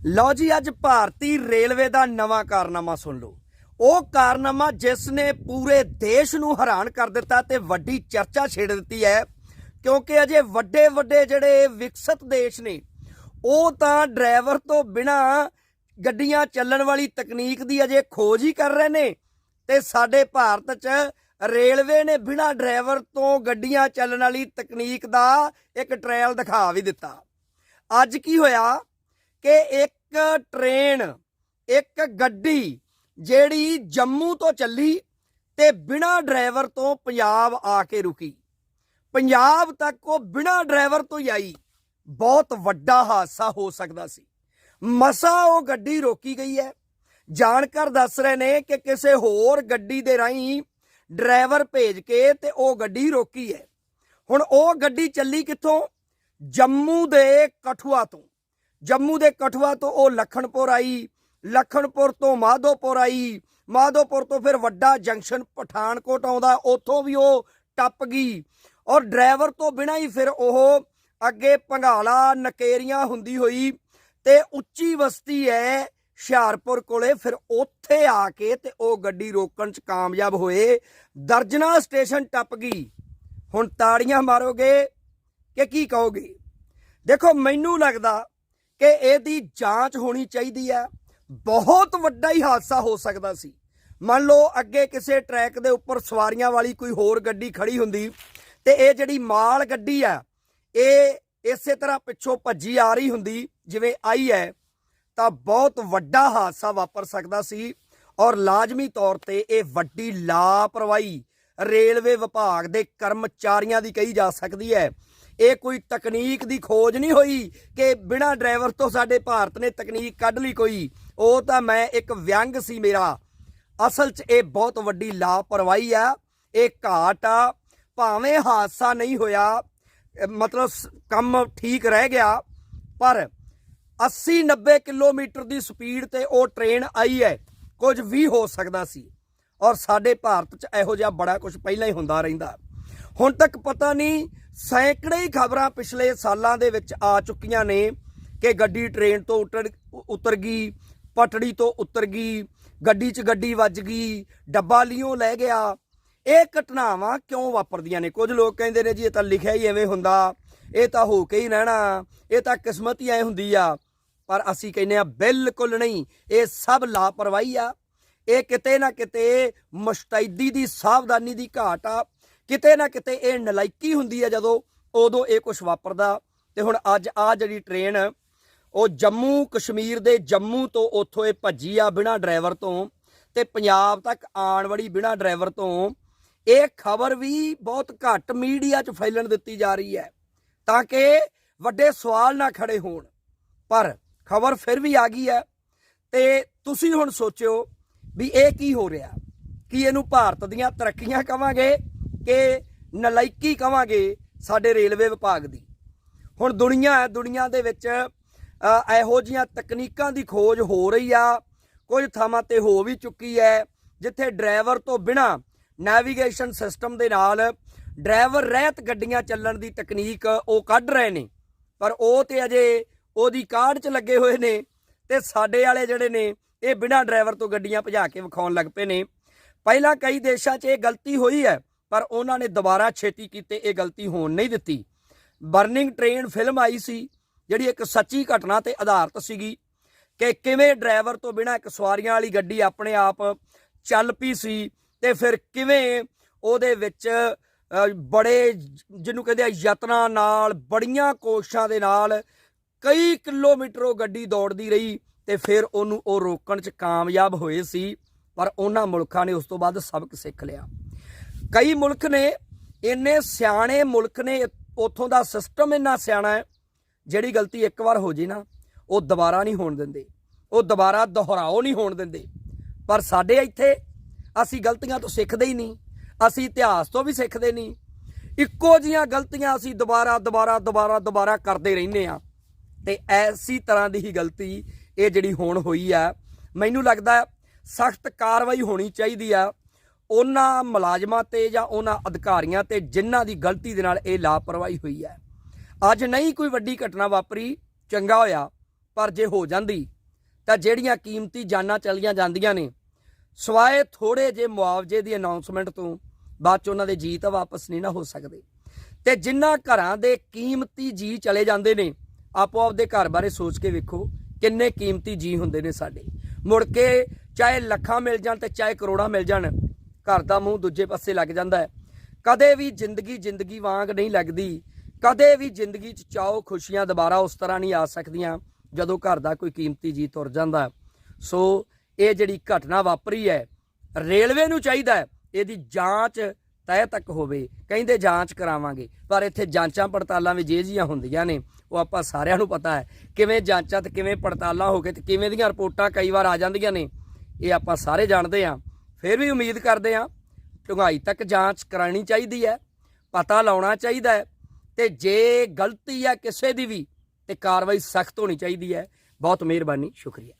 ਲਓ ਜੀ, ਅੱਜ ਭਾਰਤੀ ਰੇਲਵੇ ਦਾ ਨਵਾਂ ਕਾਰਨਾਮਾ ਸੁਣ ਲਓ। ਉਹ ਕਾਰਨਾਮਾ ਜਿਸ ਨੇ ਪੂਰੇ ਦੇਸ਼ ਨੂੰ ਹੈਰਾਨ ਕਰ ਦਿੱਤਾ ਤੇ ਵੱਡੀ ਚਰਚਾ ਛੇੜ ਦਿੱਤੀ ਹੈ, ਕਿਉਂਕਿ ਅਜੇ ਵੱਡੇ ਵੱਡੇ ਜਿਹੜੇ ਵਿਕਸਿਤ ਦੇਸ਼ ਨੇ, ਉਹ ਤਾਂ ਡਰਾਈਵਰ ਤੋਂ ਬਿਨਾ ਗੱਡੀਆਂ ਚੱਲਣ ਵਾਲੀ ਤਕਨੀਕ ਦੀ ਅਜੇ ਖੋਜ ਹੀ ਕਰ ਰਹੇ ਨੇ ਤੇ ਸਾਡੇ ਭਾਰਤ 'ਚ ਰੇਲਵੇ ਨੇ ਬਿਨਾ ਡਰਾਈਵਰ ਤੋਂ ਗੱਡੀਆਂ ਚੱਲਣ ਵਾਲੀ ਤਕਨੀਕ ਦਾ ਇੱਕ ਟ੍ਰਾਇਲ ਦਿਖਾ ਵੀ ਦਿੱਤਾ। ਅੱਜ ਕੀ ਹੋਇਆ? ਕਿ ਇੱਕ ਟ੍ਰੇਨ, ਇੱਕ ਗੱਡੀ ਜਿਹੜੀ ਜੰਮੂ ਤੋਂ ਚੱਲੀ ਤੇ ਬਿਨਾ ਡਰਾਈਵਰ ਤੋਂ ਪੰਜਾਬ ਆ ਕੇ ਰੁਕੀ। ਪੰਜਾਬ ਤੱਕ ਉਹ ਬਿਨਾ ਡਰਾਈਵਰ ਤੋਂ ਹੀ ਆਈ। ਬਹੁਤ ਵੱਡਾ ਹਾਦਸਾ ਹੋ ਸਕਦਾ ਸੀ। ਮਸਾ ਉਹ ਗੱਡੀ ਰੋਕੀ ਗਈ ਹੈ। ਜਾਣਕਾਰ ਦੱਸ ਰਹੇ ਨੇ ਕਿ ਕਿਸੇ ਹੋਰ ਗੱਡੀ ਦੇ ਰਾਹੀਂ ਡਰਾਈਵਰ ਭੇਜ ਕੇ ਤੇ ਉਹ ਗੱਡੀ ਰੋਕੀ ਹੈ। ਹੁਣ ਉਹ ਗੱਡੀ ਚੱਲੀ ਕਿੱਥੋਂ? ਜੰਮੂ ਦੇ ਕਠੂਆ ਤੋਂ। ਜੰਮੂ ਦੇ ਕਠੂਆ ਤੋਂ ਉਹ ਲਖਣਪੁਰ ਆਈ ਲਖਣਪੁਰ ਤੋਂ ਮਾਧੋਪੁਰ ਆਈ। ਮਾਧੋਪੁਰ ਤੋਂ ਫਿਰ ਵੱਡਾ ਜੰਕਸ਼ਨ ਪਠਾਨਕੋਟ ਆਉਂਦਾ, ਉੱਥੋਂ ਵੀ ਉਹ ਟੱਪ ਗਈ। ਔਰ ਡਰਾਈਵਰ ਤੋਂ ਬਿਨਾਂ ਹੀ ਫਿਰ ਉਹ ਅੱਗੇ ਪੰਘਾਲਾ ਨਕੇਰੀਆਂ ਹੁੰਦੀ ਹੋਈ ਤੇ ਉੱਚੀ ਬਸਤੀ ਹੈ ਹੁਸ਼ਿਆਰਪੁਰ ਕੋਲੇ, ਫਿਰ ਉੱਥੇ ਆ ਕੇ ਤੇ ਉਹ ਗੱਡੀ ਰੋਕਣ ਚ ਕਾਮਯਾਬ ਹੋਏ। ਦਰਜਨਾ ਸਟੇਸ਼ਨ ਟੱਪ ਗਈ। ਹੁਣ ਤਾੜੀਆਂ ਮਾਰੋਗੇ ਕਿ ਕੀ ਕਹੋਗੇ? ਦੇਖੋ, ਮੈਨੂੰ ਲੱਗਦਾ ਕਿ ਇਹਦੀ ਜਾਂਚ ਹੋਣੀ ਚਾਹੀਦੀ ਹੈ। ਬਹੁਤ ਵੱਡਾ ਹੀ ਹਾਦਸਾ ਹੋ ਸਕਦਾ ਸੀ। ਮੰਨ ਲਓ ਅੱਗੇ ਕਿਸੇ ਟਰੈਕ ਦੇ ਉੱਪਰ ਸਵਾਰੀਆਂ ਵਾਲੀ ਕੋਈ ਹੋਰ ਗੱਡੀ ਖੜੀ ਹੁੰਦੀ ਤੇ ਇਹ ਜਿਹੜੀ ਮਾਲ ਗੱਡੀ ਆ ਇਹ ਇਸੇ ਤਰ੍ਹਾਂ ਪਿੱਛੋਂ ਭੱਜੀ ਆ ਰਹੀ ਹੁੰਦੀ, ਜਿਵੇਂ ਆਈ ਹੈ, ਤਾਂ ਬਹੁਤ ਵੱਡਾ ਹਾਦਸਾ ਵਾਪਰ ਸਕਦਾ ਸੀ ਔਰ ਲਾਜ਼ਮੀ ਤੌਰ ਤੇ ਇਹ ਵੱਡੀ ਲਾਪਰਵਾਹੀ ਰੇਲਵੇ ਵਿਭਾਗ ਦੇ ਕਰਮਚਾਰੀਆਂ ਦੀ ਕਹੀ ਜਾ ਸਕਦੀ ਹੈ ਇਹ ਕੋਈ ਤਕਨੀਕ ਦੀ ਖੋਜ ਨਹੀਂ ਹੋਈ ਕਿ ਬਿਨਾ ਡਰਾਈਵਰ ਤੋਂ ਸਾਡੇ ਭਾਰਤ ਨੇ ਤਕਨੀਕ ਕੱਢ ਲਈ ਕੋਈ। ਉਹ ਤਾਂ ਮੈਂ ਇੱਕ ਵਿਅੰਗ ਸੀ ਮੇਰਾ। ਅਸਲ 'ਚ ਇਹ ਬਹੁਤ ਵੱਡੀ ਲਾਪਰਵਾਹੀ ਆ। ਇਹ ਘਾਟ ਆ। ਭਾਵੇਂ ਹਾਦਸਾ ਨਹੀਂ ਹੋਇਆ, ਮਤਲਬ ਸ- ਕੰਮ ਠੀਕ ਰਹਿ ਗਿਆ, ਪਰ 80 90 ਕਿਲੋਮੀਟਰ ਦੀ ਸਪੀਡ ਤੇ ਉਹ ਟ੍ਰੇਨ ਆਈ ਹੈ। ਕੁਝ ਵੀ ਹੋ ਸਕਦਾ ਸੀ। ਔਰ ਸਾਡੇ ਭਾਰਤ 'ਚ ਇਹੋ ਜਿਹਾ ਬੜਾ ਕੁਝ ਪਹਿਲਾਂ ਹੀ ਹੁੰਦਾ ਰਹਿੰਦਾ। ਹੁਣ ਤੱਕ ਪਤਾ ਨਹੀਂ ਸੈਂਕੜੇ ਹੀ ਖਬਰਾਂ ਪਿਛਲੇ ਸਾਲਾਂ ਦੇ ਵਿੱਚ ਆ ਚੁੱਕੀਆਂ ਨੇ ਕਿ ਗੱਡੀ ਟ੍ਰੇਨ ਤੋਂ ਉਤਰ ਉਤਰ ਗਈ, ਪਟੜੀ ਤੋਂ ਉਤਰ ਗਈ, ਗੱਡੀ 'ਚ ਗੱਡੀ ਵੱਜ ਗਈ, ਡੱਬਾ ਲਿਓ ਲੈ ਗਿਆ। ਇਹ ਘਟਨਾਵਾਂ ਕਿਉਂ ਵਾਪਰਦੀਆਂ ਨੇ? ਕੁਝ ਲੋਕ ਕਹਿੰਦੇ ਨੇ ਜੀ, ਇਹ ਤਾਂ ਲਿਖਿਆ ਹੀ ਐਵੇਂ ਹੁੰਦਾ, ਇਹ ਤਾਂ ਹੋ ਕੇ ਹੀ ਰਹਿਣਾ, ਇਹ ਤਾਂ ਕਿਸਮਤ ਹੀ ਐ ਹੁੰਦੀ ਆ। ਪਰ ਅਸੀਂ ਕਹਿੰਦੇ ਆ ਬਿਲਕੁਲ ਨਹੀਂ, ਇਹ ਸਭ ਲਾਪਰਵਾਹੀ ਆ। ਇਹ ਕਿਤੇ ਨਾ ਕਿਤੇ ਮੁਸ਼ਤੈਦੀ ਦੀ ਸਾਵਧਾਨੀ ਦੀ ਘਾਟ ਆ। ਕਿਤੇ ਨਾ ਕਿਤੇ ਇਹ ਨਲਾਇਕੀ ਹੁੰਦੀ ਹੈ ਜਦੋਂ ਉਦੋਂ ਇਹ ਕੁਝ ਵਾਪਰਦਾ। ਤੇ ਹੁਣ ਅੱਜ ਆ ਜਿਹੜੀ ਟ੍ਰੇਨ ਉਹ ਜੰਮੂ ਕਸ਼ਮੀਰ ਦੇ ਜੰਮੂ ਤੋਂ ਉੱਥੋਂ ਇਹ ਭੱਜੀ ਆ ਬਿਨਾ ਡਰਾਈਵਰ ਤੋਂ ਤੇ ਪੰਜਾਬ ਤੱਕ ਆਉਣ ਵਾਲੀ ਬਿਨਾ ਡਰਾਈਵਰ ਤੋਂ ਇਹ ਖਬਰ ਵੀ ਬਹੁਤ ਘੱਟ ਮੀਡੀਆ 'ਚ ਫੈਲਣ ਦਿੱਤੀ ਜਾ ਰਹੀ ਹੈ ਤਾਂ ਕਿ ਵੱਡੇ ਸਵਾਲ ਨਾ ਖੜੇ ਹੋਣ। ਪਰ ਖਬਰ ਫਿਰ ਵੀ ਆ ਗਈ ਹੈ ਤੇ ਤੁਸੀਂ ਹੁਣ ਸੋਚਿਓ ਵੀ ਇਹ ਕੀ ਹੋ ਰਿਹਾ? ਕੀ ਇਹਨੂੰ ਭਾਰਤ ਦੀਆਂ ਤਰੱਕੀਆਂ ਕਵਾਂਗੇ? ਕਿ ਨਲਾਇਕੀ ਕਵਾਂਗੇ ਸਾਡੇ ਰੇਲਵੇ ਵਿਭਾਗ ਦੀ। ਹੁਣ ਦੁਨੀਆ ਹੈ, ਦੁਨੀਆ ਦੇ ਵਿੱਚ ਇਹੋ ਜੀਆਂ ਤਕਨੀਕਾਂ ਦੀ ਖੋਜ ਹੋ ਰਹੀ ਆ। ਕੁਝ ਥਾਵਾਂ ਤੇ ਹੋ ਵੀ ਚੁੱਕੀ ਹੈ, ਜਿੱਥੇ ਡਰਾਈਵਰ ਤੋਂ ਬਿਨਾ ਨੈਵੀਗੇਸ਼ਨ ਸਿਸਟਮ ਦੇ ਨਾਲ ਡਰਾਈਵਰ ਰਹਿਤ ਗੱਡੀਆਂ ਚੱਲਣ ਦੀ ਤਕਨੀਕ ਉਹ ਕੱਢ ਰਹੇ ਨੇ। ਪਰ ਉਹ ਤੇ ਅਜੇ ਉਹਦੀ ਕਾਢ 'ਚ ਲੱਗੇ ਹੋਏ ਨੇ ਤੇ ਸਾਡੇ ਵਾਲੇ ਜਿਹੜੇ ਨੇ, ਇਹ ਬਿਨਾ ਡਰਾਈਵਰ ਤੋਂ ਗੱਡੀਆਂ ਭਜਾ ਕੇ ਵਿਖਾਉਣ ਲੱਗ ਪਏ ਨੇ। ਪਹਿਲਾਂ ਕਈ ਦੇਸ਼ਾਂ 'ਚ ਇਹ ਗਲਤੀ ਹੋਈ ਹੈ ਪਰ ਉਹਨਾਂ ਨੇ ਦੁਬਾਰਾ ਛੇਤੀ ਕੀਤੇ, ਇਹ ਗਲਤੀ ਹੋਣ ਨਹੀਂ ਦਿੱਤੀ। ਬਰਨਿੰਗ ਟ੍ਰੇਨ ਫਿਲਮ ਆਈ ਸੀ, ਜਿਹੜੀ ਇੱਕ ਸੱਚੀ ਘਟਨਾ ਤੇ ਆਧਾਰਿਤ ਸੀਗੀ ਕਿ ਕਿਵੇਂ ਡਰਾਈਵਰ ਤੋਂ ਬਿਨਾਂ ਇੱਕ ਸਵਾਰੀਆਂ ਵਾਲੀ ਗੱਡੀ ਆਪਣੇ ਆਪ ਚੱਲ ਪਈ ਸੀ ਤੇ ਫਿਰ ਕਿਵੇਂ ਉਹਦੇ ਵਿੱਚ ਬੜੇ ਜਿਹਨੂੰ ਕਹਿੰਦੇ ਆ ਯਤਨਾਂ ਨਾਲ, ਬੜੀਆਂ ਕੋਸ਼ਿਸ਼ਾਂ ਦੇ ਨਾਲ ਕਈ ਕਿਲੋਮੀਟਰ ਉਹ ਗੱਡੀ ਦੌੜਦੀ ਰਹੀ ਤੇ ਫਿਰ ਉਹਨੂੰ ਉਹ ਰੋਕਣ 'ਚ ਕਾਮਯਾਬ ਹੋਏ ਸੀ, ਪਰ ਉਹਨਾਂ ਮੁਲਕਾਂ ਨੇ ਉਸ ਤੋਂ ਬਾਅਦ ਸਬਕ ਸਿੱਖ ਲਿਆ। ਕਈ ਮੁਲਕ ਨੇ ਇੰਨੇ ਸਿਆਣੇ ਮੁਲਕ ਨੇ, ਉਥੋਂ ਦਾ ਸਿਸਟਮ ਇੰਨਾ ਸਿਆਣਾ ਹੈ, ਜਿਹੜੀ ਗਲਤੀ ਇੱਕ ਵਾਰ ਹੋ ਜੇ ਨਾ, ਉਹ ਦੁਬਾਰਾ ਨਹੀਂ ਹੋਣ ਦਿੰਦੇ। ਉਹ ਦੁਬਾਰਾ ਦੁਹਰਾਓ ਨਹੀਂ ਹੋਣ ਦਿੰਦੇ। ਪਰ ਸਾਡੇ ਇੱਥੇ ਅਸੀਂ ਗਲਤੀਆਂ ਤੋਂ ਸਿੱਖਦੇ ਹੀ ਨਹੀਂ। ਅਸੀਂ ਇਤਿਹਾਸ ਤੋਂ ਵੀ ਸਿੱਖਦੇ ਨਹੀਂ। ਇੱਕੋ ਜੀਆਂ ਗਲਤੀਆਂ ਅਸੀਂ ਦੁਬਾਰਾ ਦੁਬਾਰਾ ਦੁਬਾਰਾ ਦੁਬਾਰਾ ਕਰਦੇ ਰਹਿੰਦੇ ਆ ਤੇ ਐਸੀ ਤਰ੍ਹਾਂ ਦੀ ਹੀ ਗਲਤੀ ਇਹ ਜਿਹੜੀ ਹੋਣ ਹੋਈ ਆ, ਮੈਨੂੰ ਲੱਗਦਾ ਸਖਤ ਕਾਰਵਾਈ ਹੋਣੀ ਚਾਹੀਦੀ ਆ। ਉਹਨਾਂ ਮੁਲਾਜ਼ਮਾਂ ਤੇ ਜਾਂ ਉਹਨਾਂ ਅਧਿਕਾਰੀਆਂ ਤੇ ਜਿਨ੍ਹਾਂ ਦੀ ਗਲਤੀ ਦੇ ਨਾਲ ਇਹ ਲਾਪਰਵਾਹੀ ਹੋਈ ਹੈ। ਅੱਜ ਨਹੀਂ ਕੋਈ ਵੱਡੀ ਘਟਨਾ ਵਾਪਰੀ, ਚੰਗਾ ਹੋਇਆ, ਪਰ ਜੇ ਹੋ ਜਾਂਦੀ, ਤਾਂ ਜਿਹੜੀਆਂ ਕੀਮਤੀ ਜਾਨਾਂ ਚਲੀਆਂ ਜਾਂਦੀਆਂ ਨੇ, ਸਵਾਏ ਥੋੜੇ ਜੇ ਮੁਆਵਜ਼ੇ ਦੀ ਅਨਾਉਂਸਮੈਂਟ ਤੋਂ ਬਾਅਦ ਚ ਉਹਨਾਂ ਦੇ ਜੀ ਤਾਂ ਵਾਪਸ ਨਹੀਂ ਨਾ ਹੋ ਸਕਦੇ। ਤੇ ਜਿਨ੍ਹਾਂ ਘਰਾਂ ਦੇ ਕੀਮਤੀ ਜੀ ਚਲੇ ਜਾਂਦੇ ਨੇ, ਆਪੋ ਆਪਦੇ ਘਰ ਬਾਰੇ ਸੋਚ ਕੇ ਵੇਖੋ ਕਿੰਨੇ ਕੀਮਤੀ ਜੀ ਹੁੰਦੇ ਨੇ ਸਾਡੇ। ਮੁੜ ਕੇ ਚਾਹੇ ਲੱਖਾਂ ਮਿਲ ਜਾਣ ਤੇ ਚਾਹੇ ਕਰੋੜਾਂ ਮਿਲ ਜਾਣ ਘਰ ਦਾ ਮੂੰਹ ਦੂਜੇ ਪਾਸੇ ਲੱਗ ਜਾਂਦਾ ਹੈ। ਕਦੇ ਵੀ ਜ਼ਿੰਦਗੀ ਜ਼ਿੰਦਗੀ ਵਾਂਗ ਨਹੀਂ ਲੱਗਦੀ। ਕਦੇ ਵੀ ਜ਼ਿੰਦਗੀ 'ਚ ਚਾਹੋ ਖੁਸ਼ੀਆਂ ਦੁਬਾਰਾ ਉਸ ਤਰ੍ਹਾਂ ਨਹੀਂ ਆ ਸਕਦੀਆਂ ਜਦੋਂ ਘਰ ਦਾ ਕੋਈ ਕੀਮਤੀ ਜੀ ਤੁਰ ਜਾਂਦਾ ਸੋ ਇਹ ਜਿਹੜੀ ਘਟਨਾ ਵਾਪਰੀ ਹੈ, ਰੇਲਵੇ ਨੂੰ ਚਾਹੀਦਾ ਹੈ, ਇਹਦੀ ਜਾਂਚ ਤਹਿ ਤੱਕ ਹੋਵੇ। ਕਹਿੰਦੇ ਜਾਂਚ ਕਰਾਵਾਂਗੇ, ਪਰ ਇੱਥੇ ਜਾਂਚਾਂ ਪੜਤਾਲਾਂ ਵੀ ਜੇ ਜੀਆਂ ਹੁੰਦੀਆਂ ਨੇ, ਉਹ ਆਪਾਂ ਸਾਰਿਆਂ ਨੂੰ ਪਤਾ ਹੈ। ਕਿਵੇਂ ਜਾਂਚਾਂ ਤੇ ਕਿਵੇਂ ਪੜਤਾਲਾਂ ਹੋ ਕੇ ਤੇ ਕਿਵੇਂ ਦੀਆਂ ਰਿਪੋਰਟਾਂ ਕਈ ਵਾਰ ਆ ਜਾਂਦੀਆਂ ਨੇ, ਇਹ ਆਪਾਂ ਸਾਰੇ ਜਾਣਦੇ ਹਾਂ। ਫਿਰ ਵੀ ਉਮੀਦ ਕਰਦੇ ਹਾਂ ਢੁੰਗਾਈ ਤੱਕ ਜਾਂਚ ਕਰਾਣੀ ਚਾਹੀਦੀ ਹੈ, ਪਤਾ ਲਾਉਣਾ ਚਾਹੀਦਾ ਹੈ ਤੇ ਜੇ ਗਲਤੀ ਹੈ ਕਿਸੇ ਦੀ ਵੀ ਤੇ ਕਾਰਵਾਈ ਸਖਤ ਹੋਣੀ ਚਾਹੀਦੀ ਹੈ। ਬਹੁਤ ਮਿਹਰਬਾਨੀ, ਸ਼ੁਕਰੀਆ।